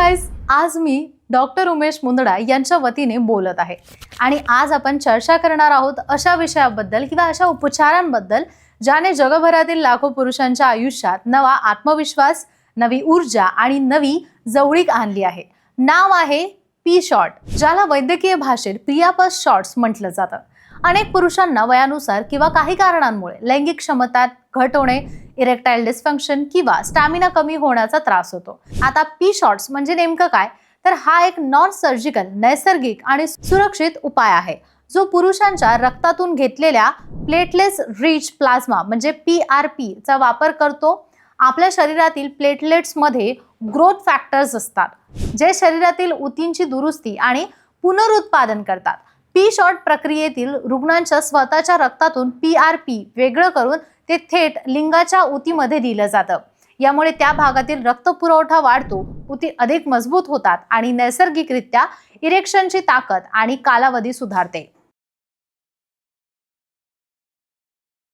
Guys आज मी doctor Umesh Mundada यांच्या वतीने बोलत आहे. आणि आज आपण चर्चा करणार आहोत अशा विषयाबद्दल किंवा अशा उपचारांबद्दल ज्याने जगभरातील लाखो पुरुषांच्या आयुष्यात नवा आत्मविश्वास नवी ऊर्जा आणि नवी जवळीक आणली आहे. नाव आहे पी शॉर्ट ज्याला वैद्यकीय भाषेत प्रियापस शॉर्ट्स म्हटलं जातं. अनेक पुरुषांना वयानुसार किंवा काही कारणांमुळे लैंगिक क्षमतात घट होणे इरेक्टाईल डिस्फंक्शन किंवा स्टॅमिना कमी होण्याचा त्रास होतो. आता पी शॉर्ट्स म्हणजे नेमकं काय? तर हा एक नॉन सर्जिकल नैसर्गिक आणि सुरक्षित उपाय आहे जो पुरुषांच्या रक्तातून घेतलेल्या प्लेटलेस रिच प्लाझ्मा म्हणजे पी आर पीचा वापर करतो. आपल्या शरीरातील प्लेटलेट्समध्ये ग्रोथ फॅक्टर्स असतात जे शरीरातील ऊतींची दुरुस्ती आणि पुनरुत्पादन करतात. पी शॉर्ट प्रक्रियेतील रुग्णांच्या स्वतःच्या रक्तातून पी आर पी वेगळं करून ते थेट लिंगाच्या ऊतीमध्ये दिलं जातं. यामुळे त्या भागातील रक्तपुरवठा वाढतो उती अधिक मजबूत होतात आणि नैसर्गिकरित्या इरेक्शनची ताकद आणि कालावधी सुधारते.